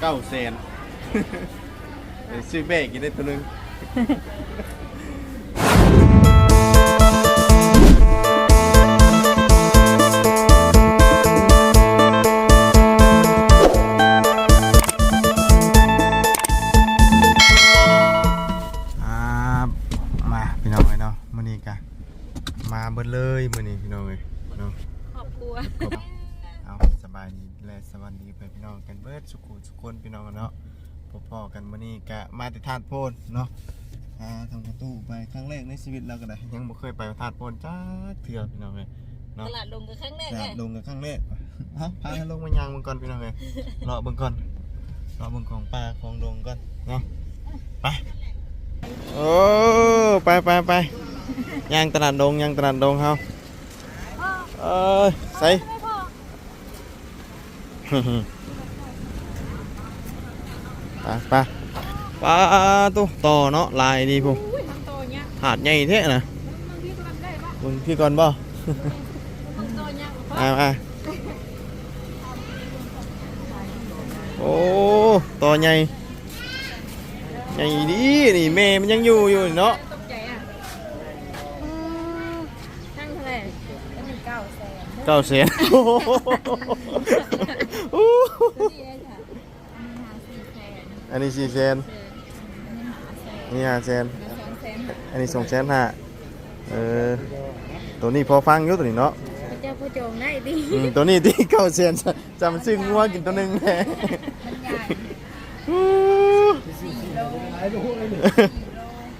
เก้าแสน ซื้อเบ้กินได้ตัวหนึง ชีวิตเราก็ได้ยังบ่เคยไปธาตุโพนจ้าเถื่อพี่น้องเลยตลาดลงกับครั้งแรกอไงยากลงกันครั้งแรกเอ้าพาลงมายางมึงก่อนพี่น้องเลยรอเบิ่งก่อนรอเบิ่งของปลาของดงก่อนเนาะไปโอ้ไปไปไปยางตลาดดงยางตลาดดงเฮาเอ้ยใส่ไปไปปลาตู้ต่อเนาะลายดีพุ่ หาดใหญ่แท้นะบางทีก็ทำได้ปะมึงพี่ก่อนบ่มันโตเนี้ยอ่าอ่าโอ้ต่อใหญ่ใหญ่ดีนี่แม่มันยังอยู่อยู่เนาะตกใจอะช่างเท่าไหร่ก็หนึ่งเก้าแสนเก้าแสนนี่เลยค่ะอันนี้หาสี่แสนอันนี้สี่แสนเออนี่ห้าแสน อันนี้สองแสนอันนี้สองแสนห้าเออตัวนี้พอฟังอยู่ตัวนี้เนาะพระเจ้าผู้จงได้ดิอืมตัวนี้ที่เก้าเซนจำซึ่งงัวกินตัวหนึ่งแหละมันใหญ่สี่โล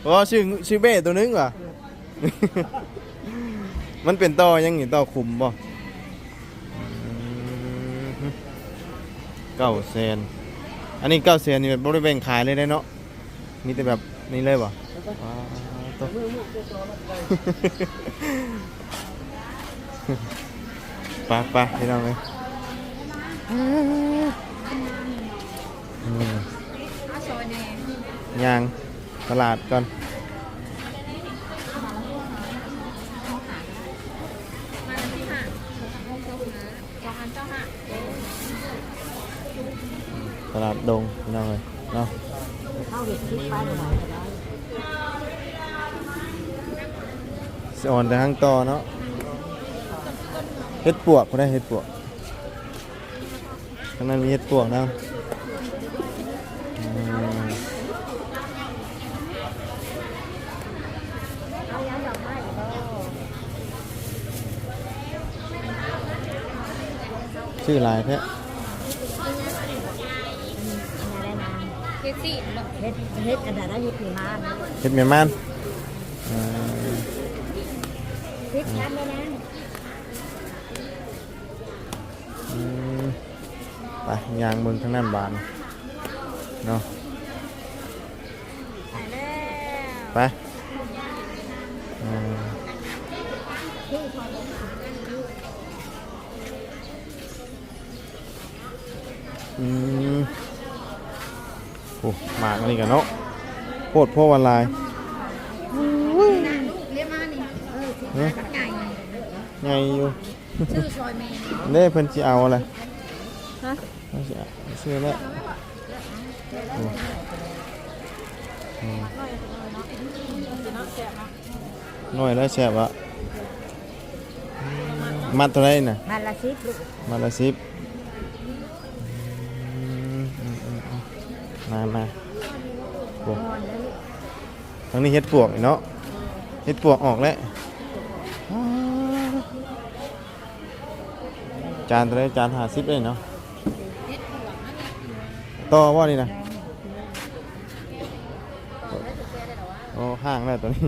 โอ้ชื่อชื่อเบ้ตัวหนึงว่ะ มันเป็นต่อยังนี่ต่อขุมบ่เก้าเซนอันนี้เก้าเซนนี่แบบบริเวณขายเลยได้เนาะมีแต่แบบนี้เลยบ่ว้าว ตัวไปไปพี่น้องเลยอืมยางตลาดก่อนตลาดดงพี่น้องเลยเนาะ สอนแต่ห้างต่อเนาะเฮ็ดปวกก็ได้เฮ็ดปวกข้างนั้นมีเฮ็ดปวกนะอืมชื่อลายแท้เจ็ดสี่เนาะเฮ็ดเฮ็ดอันนั้นเฮ็ดผีมานเฮ็ดเมียมันอ่า เฮ็ดกันเลยนะอืมไปยางเบิ่งทางนั้นบานเนาะไปแล้วไปอืมอืมโอ้หมากอันนี้กันเนาะโคตรพ่อวันลาย เนาะใหญ่ไงอยู่ ชื่อซอยเมนเด้เพิ่นสิเอาอะไรฮะเอาสิเอาซื้อแล้วโอ้อืมน้อยแล้วแซ่บอะมัดเท่าไหรน่ะมาละสิบลูกมาละสิบอืมอืมอืมอืมมามาโอ้ทางนี้เฮ็ดปวกอีกเนาะเฮ็ดปวกออกแล้วอ้าว จานเท่าไหรจานห้าสิบเลยเนาะต่อว่านี่นะโอ้ห้างแล้วตัวนี้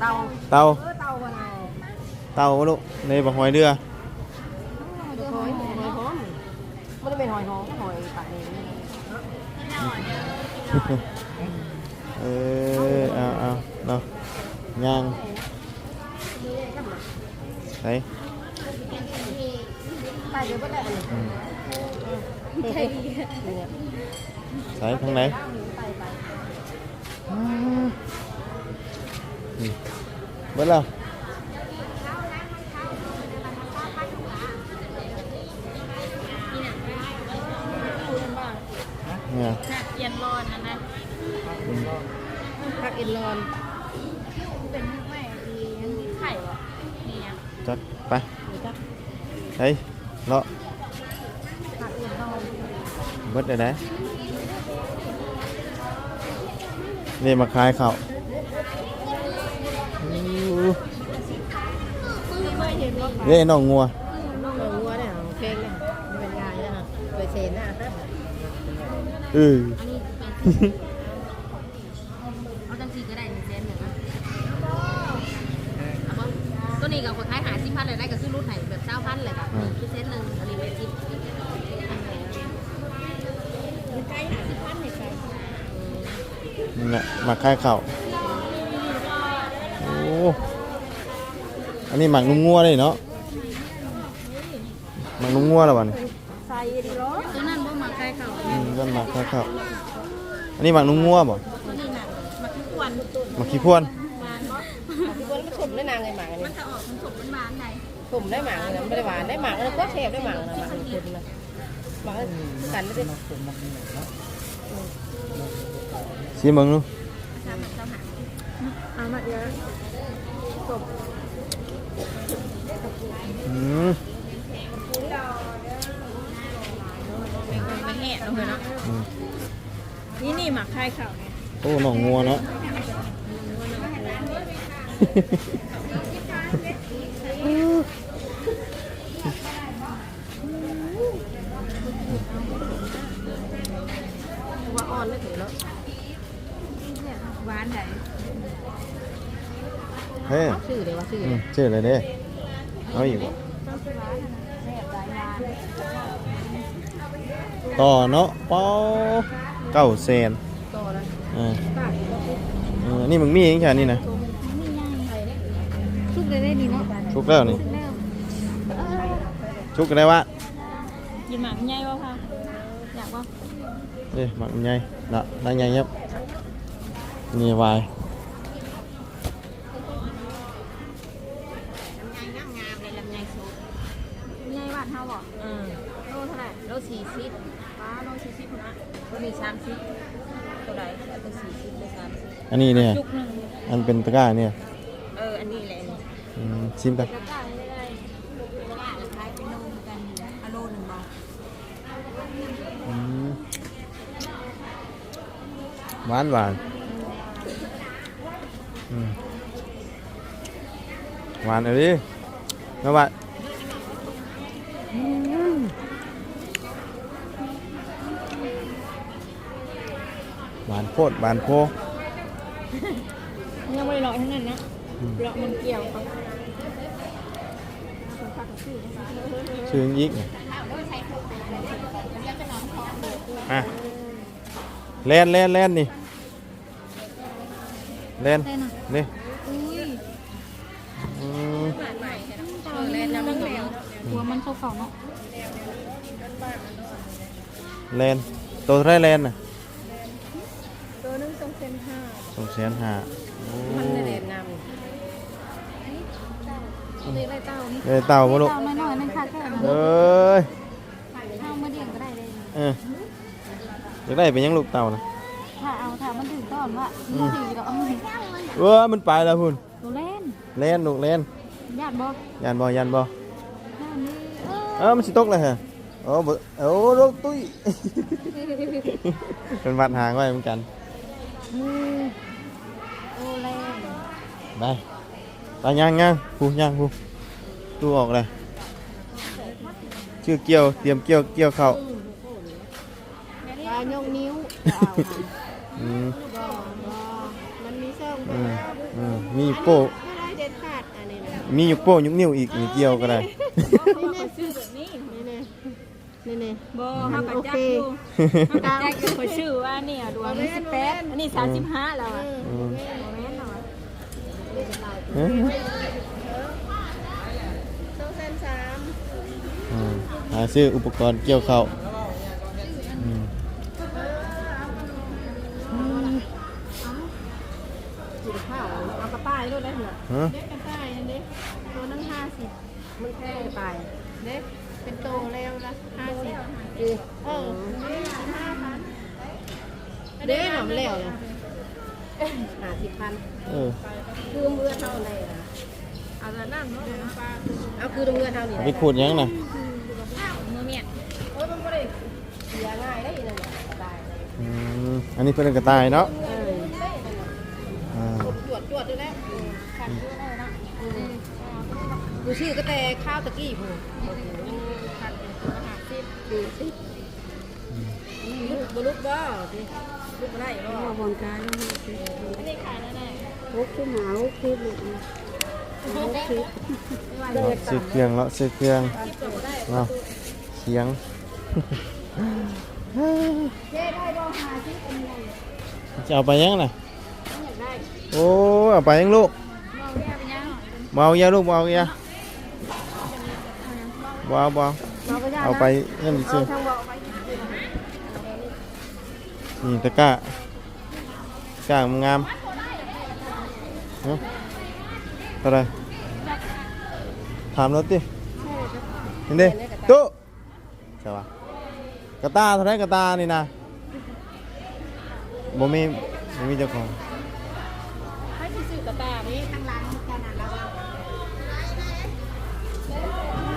เตาเตาเออเตาวันเอาเตาบ่ลูกในบ่หอยเรือหอยหอยหอมไม่ได้เป็นหอยหอมหอยปากนี้เออเอาเอาเนาะ ย่างไหนไปยวก็ได้อืมใส่ทางไหนอืมนเบิดแล้วเนี่ยผักเอ็นรอนนะนะผักเอ็นรอน เฮ้ยเลาะพักอินรอนเบิดได้ไหนนี่มาขายเขาเนว่าเด้น้องงัวน้องวัวเนี่ยเพลงเนี่ยเป็นงานเนี่ยเคยเซนนะเอออันนี้เป็นเอาจังสีก็ได้หนึ่งเซนหนึ่งอะตัวนี้กับคนขายหาสิพันเลยได้ก็คือรุ่นไหนแบบเจ้าพันเลยแบบคือเซนหนึ่งอันนี้เป็นจิ๊บมันใกล้หาสิพันเลยใกล้นี่แหละมาขายข้าวโอ้อันนี้หมักนุ่งงัวเลยเนาะหมักนุ่งงัวแล้ววันใส่ดีล้อตัวนั้นบ่มาใกล้เขาอืมก็หมักขายข้าวอันนี้หมักนุ่งงัวบ่ตัวนี้น่ะมาทุกวันหมักขี้พวน ไหนสมได้หมากเลยไม่ได้หวานได้หมากเลยก็เทปได้หมากนะหมากคนนะหมากกันได้ชิมเบิ่งดูสามารถเจ้าหาเอามาเยอะอืมเป็นแห่ลงเลยเนาะนี่นี่หมักไข่เขาไงโอ้หนองงัวเนาะ ว่าอ่อนไม่ถึงแล้ว หวานไหน เฮ้ย ชื่อเลยว่าชื่ออืมชื่ออะไรเด้เอาอีกบ่ต่อเนาะป้อเก้าเซนต่อนะอ่าป้าเออนี่มึงมีอย่างแค่นี้นะสุกได้ได้ดีเนาะชุกแล้วนี่ชุกกันได้วะกินหมักใหญ่ป่ะคะอยากป่ะเอ้ยหมักใหญ่ละได้ใหญ่ยับนี่วายลำไยงามงามเลยลำไยสุกลำไยหวานเท่าบ่ อืม โลเท่าไหร่โล สี่สิบป้าโลสี่สิบนะตัวนี้สามสิบตัวไหนตัวสี่สิบตัวสามสิบอันนี้เนี่ย จุกหนึ่งอันเป็นตะกร้าเนี่ยเอออันนี้แหละอืมชิมกันแล้วก็ไม่ได้แล้วก็ขายเป็นโลเหมือนกันอะโลหนึ่งบาทอืมหวานหวานอืมหวานเอาดินะวะ หวานโคตรหวานโพยังไม่ได้รอทั้งนั้นนะรอมันเกี่ยวเขาชื่อยิกอะแล่นแล่นแล่นนี่แล่นนี่อุ้ยอืมเออเล่นแล้วมันแล้วหัวมันเข้าเข่าเนาะแล่นตัวไรแล่นน่ะ ตัวนึงสองเซนห้า สอง แสนห้าโอ้มันได้เด่นนเลยไรเต้านี่เลยเต่าบ่ลูกเต้าน้อยๆนั่นค่ะแค่เอ้ยเต้ามาเดี่ยงก็ได้เลยเอออยากได้เป็นหยังลูกเต่านะถ้าเอาถ้ามันถึงตอนว่ามันถึงแล้วเอาเออมันไปแล้วพุ่นตัวเล่นแล่นลูกแล่นญาติบอกยันบ่ยันบ่ญาตินี่เออเออมันสิตกเลยฮะโอ้บ่โอ้ลูกตุ้ยเป็นวัดหางไว้เหมือนกันโอเล่น ไปไปย่างย่างผู้ย่างผู้ตู้ออกเลยชื่อเกี่ยวเตรียมเกี่ยวเกี่ยวเข้าำปลายกนิ้วอืมมันมีเส้นอืมอืมมีโป้ไม่ได้เด็ดขาดอันนี้นะมียุกโป้ยุกนิ้วอีกมีเกี่ยวก็ได้เขาชื่อแบบนี้นี่เนี่ยนี่เนี่ยบอเขากับแจ็คอยู่เขากับแจ็คอยู่เขาชื่อว่าเนี่ยดวงสิบแปดอันนี้สามสิบห้าแล้วอะอืมโมเมนต์หน่อยเอ้ยสองเส้นสามอืมหาซื้ออุปกรณ์เกี่ยวเข้าอืมกินข้าวเอากระต่ายด้วยได้เหรอฮะเด็กกระต่ายอันนี้ตัวนั้นห้าสิบมันแค่กระต่ายเด็กเป็นโตแล้วละห้าสิบเออห้าพันเด้หนอมแล้วเลยหาสิบพัน เออคือเมื่อเท่าไหร่นะเอาแต่นั่นเนาะเอาคือเมื่อเท่านี้เอาไปขูดยังน่ะมือเมียนโอ้ยมันไม่ได้เสียง่ายได้ยังไงตายอืมอันนี้เป็นกระต่ายเนาะเอออ่าจวดจวดด้วยแล้วขันด้วยแล้วนะดูชื่อก็แต่ข้าวตะกี้ผู้ขันหาสิบดูสิลูกบลุกบ่ลูกอะไรบ่บนกายแล้วอันนี้ขายแล้วแน่ หกขึ้นาหกขึ้นลูกหกสิบเลาะซื้อเครื่องเลาะซื้อเครื่องเนาะเคียงเจ๊ได้บ่หาเป็นไงจะเอาไปยังน่ะโอ้เอาไปยังลูกมองแย่ไปยังเบเอายาลูกเบาเบเอาเบาเราก็ยากเอาไปเงินเอาซื้อทางนี่ตะก้าตะก้างาม นาะเท่าไหรถามรถดิเห็นดิตุ๊ใช่ปะกระตาเท่าไหรกระตานี่นะบ่มีบ่มีเจ้าของให้ที่ซื้อกระตานี้ทางร้านขนาดแล้ว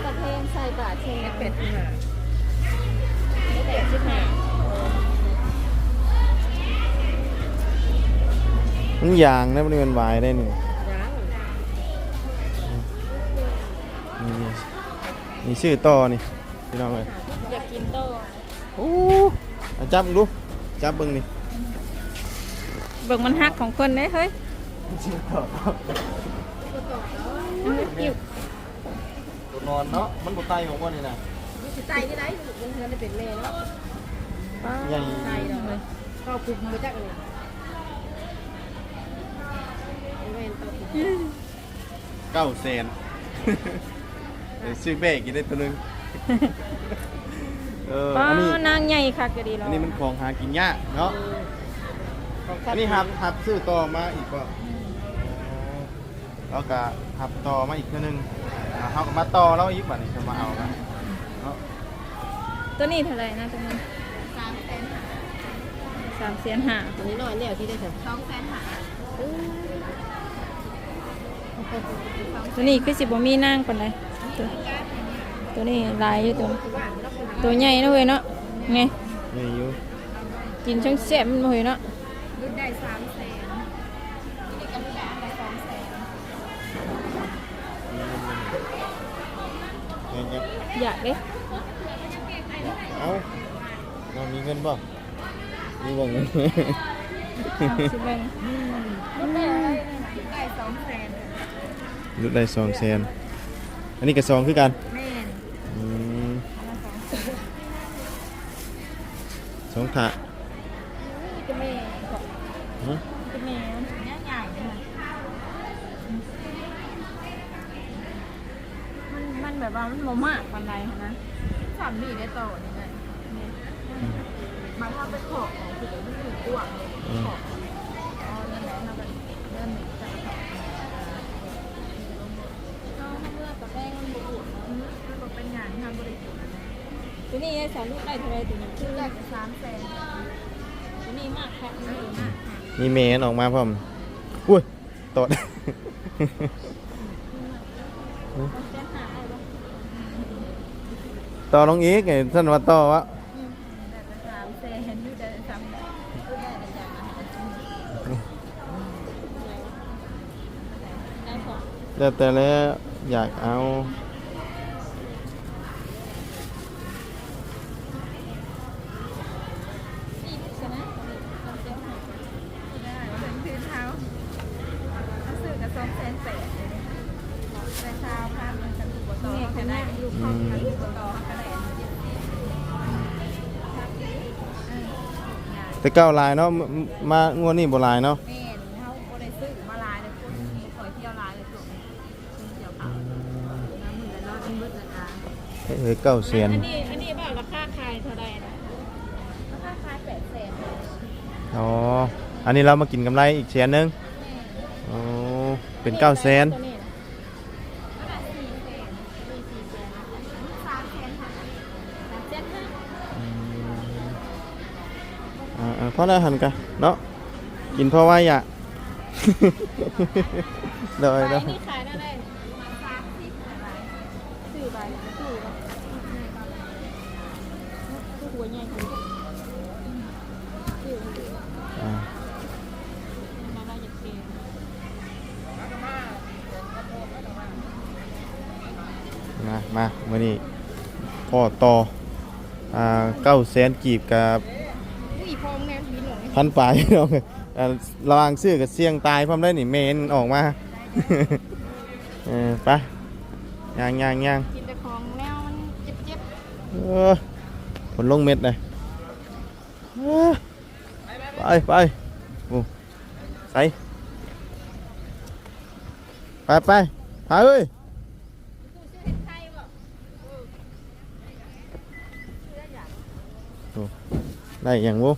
กระเทงใส่บาทเชงเป็ดที่หาเป็ดที่หา มันยางนะมันเป็นวายได้หนึ่งยังนี่นี่ชื่อต่อนี่พี่น้องเลยอยากกินโตโอ้อะจับมึงดูจับเบิ่งนี่เบิ่งมันฮักของคนได้เฮ้ยชื่อต่ออิ่วตัวนอนเนาะมันบ่ไตของมันนี่นะสิใจที่ไหนมันเธอได้เป็นแม่เนาะใหญ่ใจเนาะเข้าคุมมาจากนี่แม่นเข้าคุม เก้าแสนเดี๋ยวซื้อเบรกอีกได้ตัวหนึงเออป้าอันนี้นางใหญ่คักก็ดีแล้อัวนนี้มันของหากินยากเนาะอันนี้หับหับซื้อต่อมาอีกก็แล้วก็หับต่อมาอีกเทื่อนึงอ่าเขาก็มาต่อแล้วอีกบัดนี้จะมาเอากันเนาะตัวนี้เท่าไหร่นะตัวนี้สามแสนหาสามแสนห้าตัวนี้น้อยเนี่ยที่ได้ถึงสองแสนหา ตัวนี้คือสิบ่มีนางปานใดตัวตัวนี้หลายอยู่ตัวตัวใหญ่นะเว้ยเนาะไงนี่อยู่กินช่างแซ่บมันบ่เว้ยเนาะรุ่นได้สามแสนนี่ก็รุ่นได้สองแสนยังจะอยากเด้เอาเรามีเงินบ่มีบ่เงินสิเบิ่งรุ่นได้อะไรรุ่นได้สองแสน ลดได้สองแสนอันนี้กับสองคือกันแม่นอืมสองถาก็แม่ฮะก็แม่เนี่ยใหญ่เลยมันมันแบบว่ามันบ่มากปานใดนะสามดีได้ต่อนี่ไงมาถ้าไปขอบของคือมันอยู่กว้างเลยอืมอ๋อนั่นแหละนะมันเริ่มจะกระถางเอาเมื่อกับแป้ง มันบุบมันบอกเป็นงานงานบริสุทธิ์ตัวนี้สารลูกได้เท่าไหร่ตัวนี้คือแรกสามแสนตัวนี้มากค่ะเออมากมีเมนออกมาพร้อมอุ้ยตดแสนห้าได้บ่ต่อลงอีกไงท่านว่าต่อวะแต่สามแสนนี่จะสามแสนก็ได้แต่อย่างนั้นได้พอแล้วแต่แล้วอยากเอา นี่ชนะสามแสนห้า ได้ถึงพื้นเท้าถ้าซื้อกับสองแสนแปดเลยแต่เช้าพันมันจะถูกกว่าต่อก็ได้อยู่ครอบกันถูกกว่าต่อก็ได้ แต่เก้าลายเนาะมมางวดนี้บ่ลายเนาะแม่นเขาบ่ได้ซื้อมาลายเลยคนคอยเที่ยวลายเลยส่วนเที่ยวเอาน้ำมือแล้วนอนมืดนะคะเฮ้ยเก้าแสนอันนี้อันนี้แบบราคาขายเท่าไหร่นะราคาขายแปดแสนอ๋ออันนี้เรามากินกำไรอีกแสนหนึงอ๋อเป็นเก้าแสนามแสนค่ะสามแสนห้าอ่าอ่าเพราะแล้วหันกันเนาะกินเพราะว่าอยากเดยใบเดยนี่ขายได้เลยสามสิบใบซื้อใบซื้อใบซื้อหัวใหญ่ซื้ออ่ามาเมามามื่อนี้พ่อต่ออ่าเก้าแสนกีบกับ พันปลายน้องอ่าระวังซื้อกับเสี่ยงตายพร้อมได้นี่เมนออกมาเออไปย่างย่างย่างกินแต่ของแนวมันเจ็บเออผลลงเม็ดเลยเออไปไปโอ้ใส่ไปไปหาเอ้ยโอ้ได้อย่างวู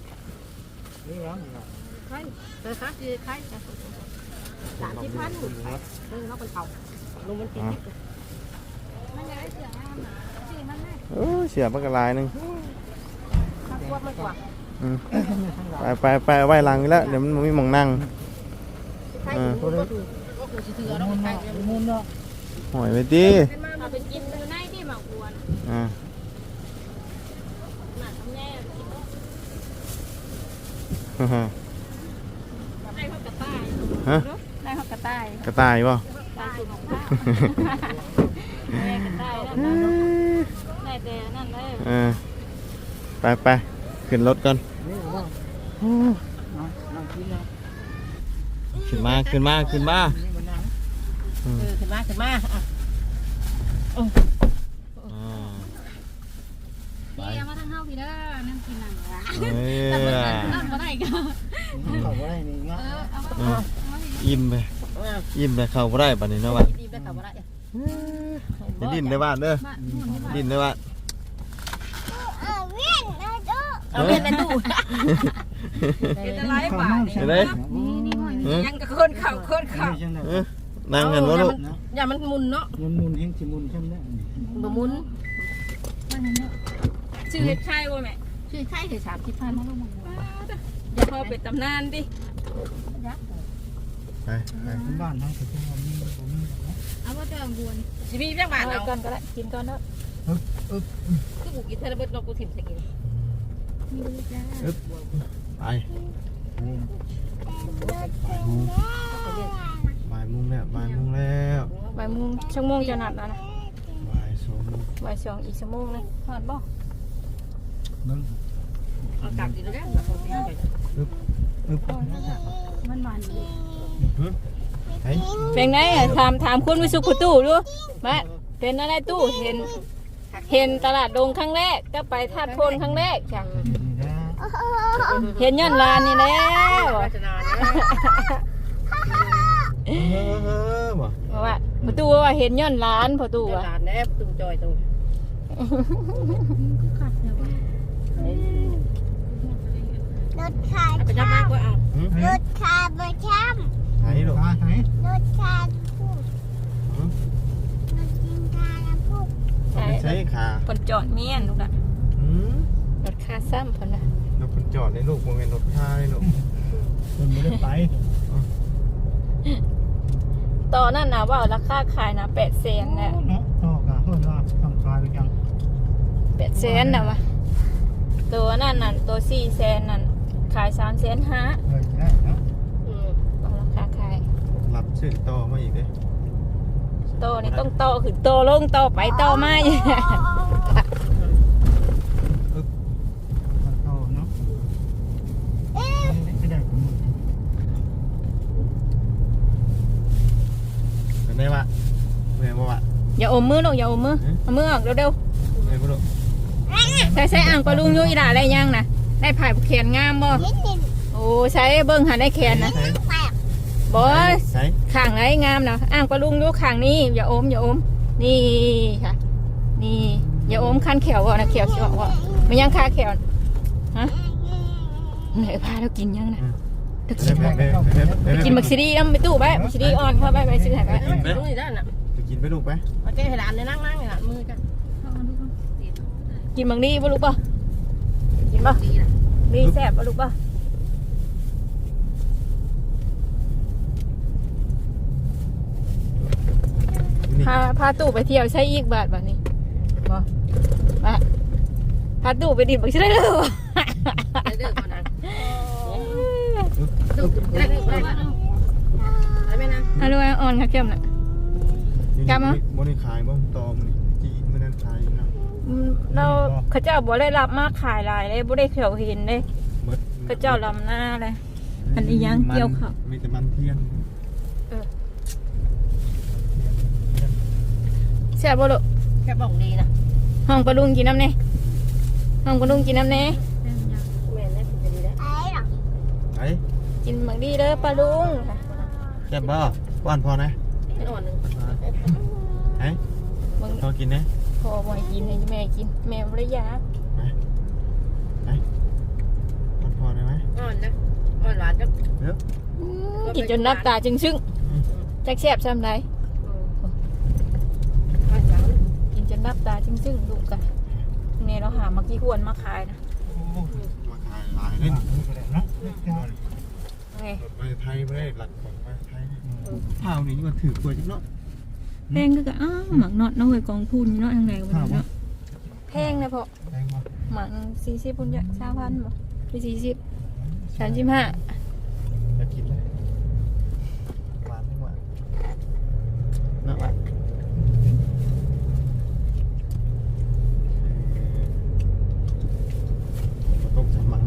ใครเธอคะคือใครสามสิบพันเออเราเป็นเขาลุงมันติดๆมันอยากได้เสือน้ำหนาสีมันแม่เออเสียบักกะลายหนึงถ้าควบมันกว่าอืมไปไปไปเอาไว้หลังนี่แล้วเดี๋ยวมันบ่มีหมองนั่งใครตัวนี้ก็คือถือเราเป็นใครมุนเนาะหอยไปดิเอาไปกินในที่หมากวนอ่าหนักแน่กินฮ่าฮ่า ได้ข้าวกระต่าย ฮะได้ข้าวกระต่ายกระต่ายป่ะตายของข้าวแม่กระต่ายแล้วนะได้แต่นั่นเลยเออไปไปขึ้นรถก่อนขึ้นมาขึ้นมาขึ้นมาเออขึ้นมาขึ้นมาอ่าพี่มาทางเฮาพี่เด้อนั่งกินนั่งละเอ้ยนั่งบ่ได้ก็ เขาไว้นี่เนาะ เออเอาเออ อิ่มไปอิ่มไปเข้าบ่ได้บัดนี้เนาะว่าดีได้ข่าวว่าได้จะดิ้นในบ้านเด้อบ้านนู่นนี่ดิ้นในบ้านเอาเล่นในตู้เป็นอะไรบ้านเห็นไหมนี่นี่หน่อยเออยังกับคนเข่าคนเข่าไม่ใช่เนาะเออนั่งกันวะลูกอย่ามันมุนเนาะมันมุนเฮงสิมุนใช่ไหมเนี่ยบ่มุนชื่อเฮ็ดไข่บ่แม่ชื่อใครคือสามสิบพันอย่าพอเป็นตำนานดิ ไปไปที่บ้านเขาคือว่ามีบ่มีเนาะเอาว่าจะบวนชีวิตแม่บ้านเอาเอาก่อนก็ได้กินก่อนเนาะคือกูกินเทเลเบิร์ตเรากูถิ่มใส่กินไปบ่ายโมงแล้วบ่ายโมงแล้วบ่ายโมงชั่วโมงจะนัดแล้วนะบ่ายสองโมงบ่ายสองอีกชั่วโมงนึงฮอดบ่เบิ่งเอากลับดีแล้วอึ๊บมันมันหึไอ้ เป็นไงอะถามถามคุณวิสุขตู้ดูมาเป็นอะไรตู้เห็น เห็นตลาดดงครั้งแรกก็ไปทาดโพนครั้งแรกจ้ะนี่นะเห็นย้อนลานนี่แล้วพัฒนานะเออเออบ่บอกว่าประตูว่าเห็นย้อนลานประตูว่าหลานแนบตุ้งจอยตุ้งรถขา รถขาพูดหึรถจิงกาละพูดเอาไปใช้ขาเพิ่นจอดเมียนลูกอะหืมรถคาซ้ำเพิ่นน่ะรถคุณจอดในลูกบ่แม่นรถค่าเลยลูกมันไม่ได้ไปตอนนั้นน่ะว่าราคาขายน่ะ8แสนแหละเนาะต่อกะเพิ่นว่าทำคลายไปจัง8แสนน่ะว่ะตัวนั้นน่ะตัว4แสนนั่นขาย3แสนห้าเลยได้เนาะ อืม ต้องราคาขาย รับ ซื้อต่อมาอีกเด้โตนี่ต้องโตขึ้นโตลงโตไปโตมาอยู่เข้าเนาะไม่ได้ผมเป็นไงวะเมื่อยบ่วะอย่าอมมือลูกอย่าอมมือเอามือออกเร็วเมื่อยบ่ลูกๆใส่ใส่อ่างปลาลุงอยู่อีหล่าได้ยังน่ะได้ผ่ายแขนงามบ่นิดหนึ่งโอ้ใช้เบิ่งหาได้แขนนะ ใส่แปลกบ่ใส่ข้างไหนงามนะอ่างปลาลุงอยู่ข้างนี้อย่าอมอย่าอม นี่ค่ะ นี่อย่าอมคันแขวบ่นะแขวสิออกบ่มันยังคาแขวฮะเหนื่อยพาเรากินยังนะเรากินไปไปไปไปกินมักซิดีน้ำไปตู้ไปมักซิดีอ่อนเข้าไปไปซื้อให้ไปรู้นี่ด้านน่ะไปกินไปลูกไปมาแก้ให้หลานเลยนั่งนั่งให้หลานมือกันกินมักนี่บ่ลูกป่ะกินป่ะดีนะนี่แซ่บบ่ลูกป่ะ พาพาตู่ไปเที่ยวใช้อีกบาทบัดนี้บ่มาพาตู่ไปดิบบ่ใช่ได้เลยบ่เด้อก่อนนะดูได้ได้ได้ได้ไหมนะอะลูกอ่อนค่ะเข้มน่ะ กลับมาบ่ได้ขายบ่ตอมันจีมันนั้นขายนะอืมเราเขาเจ้าบ่ได้รับมาขายหลายเลยบ่ได้เขียวเห็นเด้เบิดเขาเจ้าลำหน้าเลยอันนี้ยังเกี่ยวข้าวมีแต่มันเทียน แซ่บบ่ลูกแค่บอกดีนะห้องปลาลุงกินน้ำแน่ห้องปลาลุงกินน้ำแน่แม่ได้เป็นดีแล้วไอ้หรอไอ้กินบางดีเด้อปลาลุงแซ่บบ่ป้อนพอนะไม่อ่อนหนึ่งไอ้บางพอกินนะพอบ่ให้กินให้แม่กิน แม่บ่ได้อยากไอ้ป้อนพอได้ไหมอ่อนนะอ่อนหวานจังเดี๋ยวอืมกินจนน้ำตาจึงซึ้งจักแซ่บซ้ำใด อ่อนหวาน กิน จนน้ำตาจึงซึ้งลูกกันเนี่ยเราหามากี่หวนมาขายนะมาขายหลายเล่นเนาะไงไปไทยไม่ได้หลักของไปไทยข้าวนี่มันถือกล้วยจังเนาะแพงก็กะอ้าวหมักนอดเนาะเฮ้ยกองทุนเนาะทางไหนก็บ่รู้เนาะแพงนะพ่อแพงบ่หมัก40พุ่นจ้ะ3,000บ่หรือ40 35อยากกินเลยหวานไม่หวานเนาะหวานต้มสมัง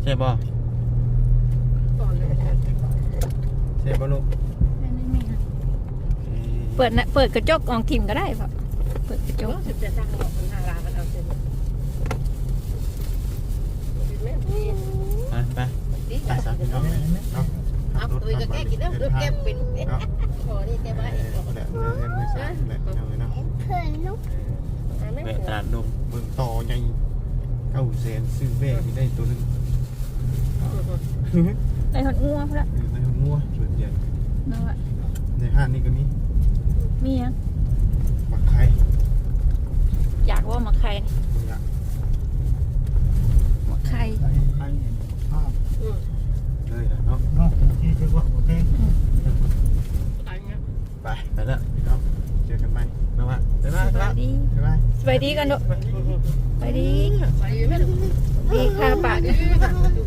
ใช่ป่ะอ่อนเลยใช่ป่ะลูกเปิดนะเปิดกระจกอองทิมก็ได้พ่อเปิดกระจโจ้กสิบจะตั้งหรอกมันทางร้านมันเอาเสร็จแม่ดีไปไปดีไปสามพี่น้องเนาะเอาตัวก็แก้กินแล้วรถแก้เป็นพอนี่แก้บ้าอีกแหละเงินเงินมือสามแหละเอาเลยเนาะเพื่อนลูกแม่ตลาดดงเมืองต่อใหญ่เก้าแสนซื้อแม่ที่ได้ตัวนึง ได้หดงัวพุ่นละในงัวส่วนใหญ่เนาะในห้างนี่ก็มีมีหยังหมักไข่อยากว่ามาใครบางอย่างมาใครไข่ไข่ภาพเลยนะเนาะเนาะที่จะว่าบ่แพงไปไปแล้วพี่น้องเจอกันใหม่นะว่าบ๊ายบายสครับายดีบ๊ายบายสบายดีกันเนาะสบายดีไปไม่ถูกดีค่ะป่าดีค่ะดู